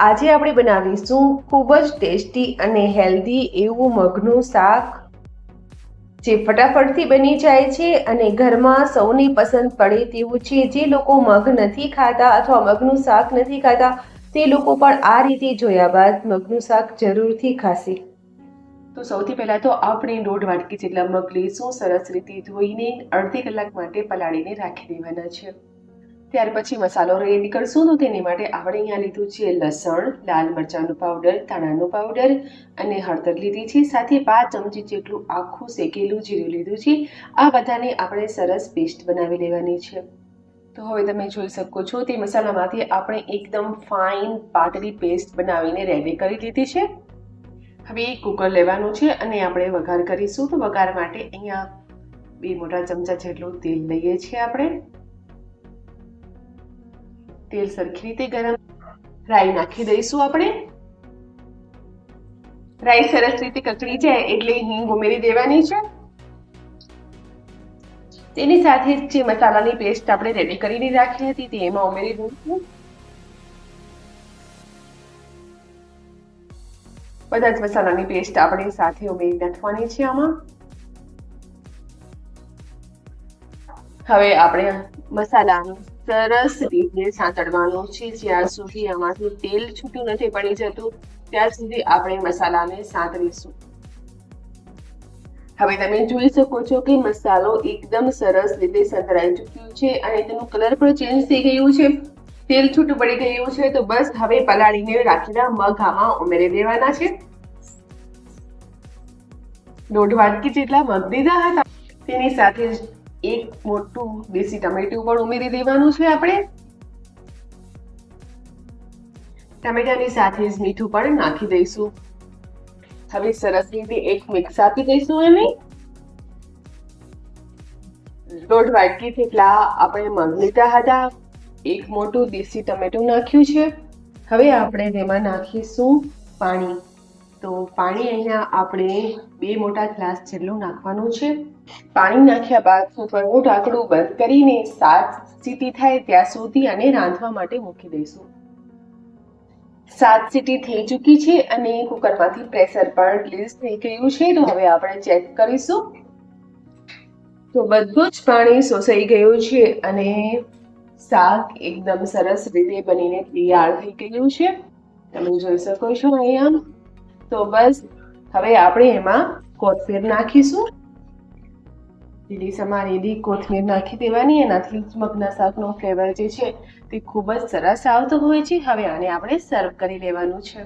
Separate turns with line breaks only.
આજે આપણે બનાવીશું ખૂબ જ ટેસ્ટી અને હેલ્ધી એવું મગનું શાક, જે ફટાફટથી બની જાય છે અને ઘરમાં સૌની પસંદ પડે તેવું છે. જે લોકો મગ નથી ખાતા અથવા મગનું શાક નથી ખાતા, તે લોકો પણ આ રીતે જોયા બાદ મગનું શાક જરૂરથી ખાશે. તો સૌથી પહેલાં તો આપણે દોઢ વાટકી જેટલા મગ લઈશું. સરસ રીતે ધોઈને અડધી કલાક માટે પલાળીને રાખી દેવાના છે. ત્યાર પછી મસાલો રેડી કરશું તો તેની માટે આપણે અહીંયા લીધું છે લસણ, લાલ મરચાંનું પાવડર ધાણાનું પાવડર અને હળદર લીધી છે. સાથે પાંચ ચમચી જેટલું આખું શેકેલું જીરું લીધું છે. આ બધાને આપણે સરસ પેસ્ટ બનાવી લેવાની છે. તો હવે તમે જોઈ શકો છો તે મસાલામાંથી આપણે એકદમ ફાઇન પાતળી પેસ્ટ બનાવીને રેડી કરી લીધી છે. હવે એક કુકર લેવાનું છે અને આપણે વઘાર કરીશું તો વઘાર માટે અહીંયા બે મોટા ચમચા જેટલું તેલ લઈએ છીએ આપણે. તેલ સરખી રીતે ગરમ રાઈ નાખી દઈશું આપણે. રાઈ સરસ રીતે કકડી જાય એટલે હિંગ ઉમેરી દેવાની છે. તેની સાથે જે મસાલાની પેસ્ટ આપણે રેડી કરીને રાખી હતી તે એમાં ઉમેરી દઈશું. બધા જ મસાલાની પેસ્ટ આપણે સાથે ઉમેરી નાખવાની છે આમાં. હવે આપણે મસાલાનું સરસ રીતે સાંતળવાનું છે. જ્યાં સુધી આમાંથી તેલ છૂટું નથી પડી જતું, ત્યાં સુધી આપણે મસાલાને સાંતળીશું. હવે તમે જોઈ શકો છો કે મસાલો એકદમ સરસ રીતે સંતળાઈ ચૂક્યું છે અને તેનું કલર પણ ચેન્જ થઈ ગયું છે. તેલ છૂટું પડી ગયું છે તો બસ હવે પલાળીને રાખેલા મગામાં ઉમેરી દેવાના છે. દોઢ વાટકી જેટલા મગ દીધા હતા. તેની સાથે એક મોટું દેશી ટમેટું પણ ઉમેરી દેવાનું છે આપણે. ટમેટાની સાથે જ મીઠું પણ નાખી દઈશું. હવે સરસ રીતે એક મિક્સ આપી દઈશું એને. દોઢ વાટકી થેપલા આપણે મગ લીધા હતા. એક મોટું દેશી ટમેટું નાખ્યું છે. હવે આપણે તેમાં નાખીશું પાણી. તો પાણી અહીંયા આપણે બે મોટા ગ્લાસ જેટલું નાખવાનું છે. પાણી નાખ્યા બાદ કુકરનું ઢાંકણું બંધ કરીને સાત સીટી થાય ત્યાં સુધી આને રાંધવા માટે મૂકી દઈશું. સાત સીટી થઈ ચૂકી છે અને કુકરમાંથી પ્રેશર પણ રિલીઝ થઈ ગયું છે તો હવે આપણે ચેક કરીશું. તો બધું જ પાણી શોષાઈ ગયું છે અને શાક એકદમ સરસ રીતે બનીને તૈયાર થઈ ગયું છે. તમે જોઈ શકો છો અહીંયા. તો બસ, હવે આપણે એમાં કોથમીર નાખીશું. લીલી સમારેલી કોથમીર નાખી દેવાની, એનાથી મગના શાકનો ફ્લેવર જે છે તે ખૂબ જ સરસ આવતો હોય છે. હવે આને આપણે સર્વ કરી લેવાનું છે.